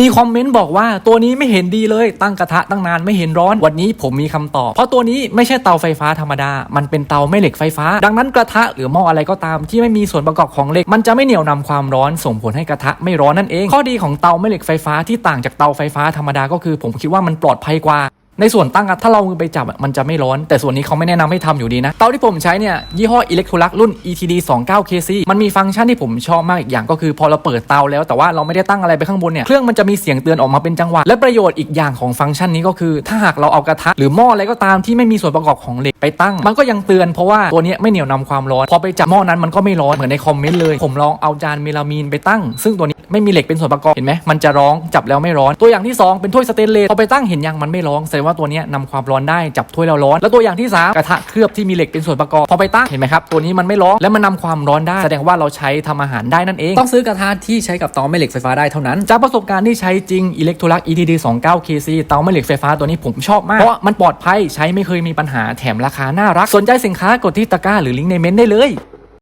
มีคอมเมนต์บอกว่าตัวนี้ไม่เห็นดีเลยตั้งกระทะตั้งนานไม่เห็นร้อน วันนี้ผมมีคำตอบ เพราะตัวนี้ไม่ใช่เตาไฟฟ้าธรรมดา มันเป็นเตาแม่เหล็กไฟฟ้า ดังนั้นกระทะหรือหม้ออะไรก็ตามที่ไม่มีส่วนประกอบของเหล็ก มันจะไม่เหนี่ยวนำความร้อนส่งผลให้กระทะไม่ร้อนนั่นเอง ข้อดีของเตาแม่เหล็กไฟฟ้าที่ต่างจากเตาไฟฟ้าธรรมดาก็คือ ผมคิดว่ามันปลอดภัยกว่า ในส่วนตั้งอะถ้าเราไปจับมันจะไม่ร้อน แต่ส่วนนี้เขาไม่แนะนำให้ทำอยู่ดีนะ เตาที่ผมใช้เนี่ย ยี่ห้อ Electrolux รุ่น ETD 29 KC มันมีฟังก์ชันที่ผมชอบมากอีกอย่างก็คือพอเราเปิดเตาแล้วแต่ว่าเราไม่ได้ตั้งอะไรไปข้างบนเนี่ยเครื่องมันจะมีเสียงเตือนออกมาเป็นจังหวะ และประโยชน์อีกอย่างของฟังก์ชันนี้ก็คือ ถ้าหากเราเอากระทะหรือหม้ออะไรก็ตามที่ไม่มีส่วนประกอบของเหล็กไปตั้ง มันก็ยังเตือนเพราะว่าตัวนี้ไม่เหนี่ยวนำความร้อน พอไปจับหม้อนั้นมันก็ไม่ร้อนเหมือนในคอมเมนต์เลย ผมลองเอาจานเมลามีนไปตั้ง ซึ่งตัวนี้ ไม่มีเหล็กเป็นส่วนประกอบเห็นไหมมันจะร้องจับแล้วไม่ร้อน ตัวอย่างที่สองเป็นถ้วยสเตนเลสพอไปตั้งเห็นยังมันไม่ร้องแสดงว่าตัวเนี้ยนำความร้อนได้จับถ้วยแล้วร้อน แล้วตัวอย่างที่สามกระทะเคลือบที่มีเหล็กเป็นส่วนประกอบพอไปตั้งเห็นไหมครับตัวนี้มันไม่ร้อนและมันนำความร้อนได้ แสดงว่าเราใช้ทำอาหารได้นั่นเอง ต้องซื้อกระทะที่ใช้กับเตาแม่เหล็กไฟฟ้าได้เท่านั้นจากประสบการณ์ที่ใช้จริง Electrolux ETD 29 KC เตาแม่เหล็กไฟฟ้าตัวนี้ผมชอบมากเพราะมันปลอดภัยใช้ไม่เคยมีปัญหาแถมราคาน่ารักสนใจสินค้ากดที่ตะกร้าหรือลิงก์ในเมนต์ได้เลย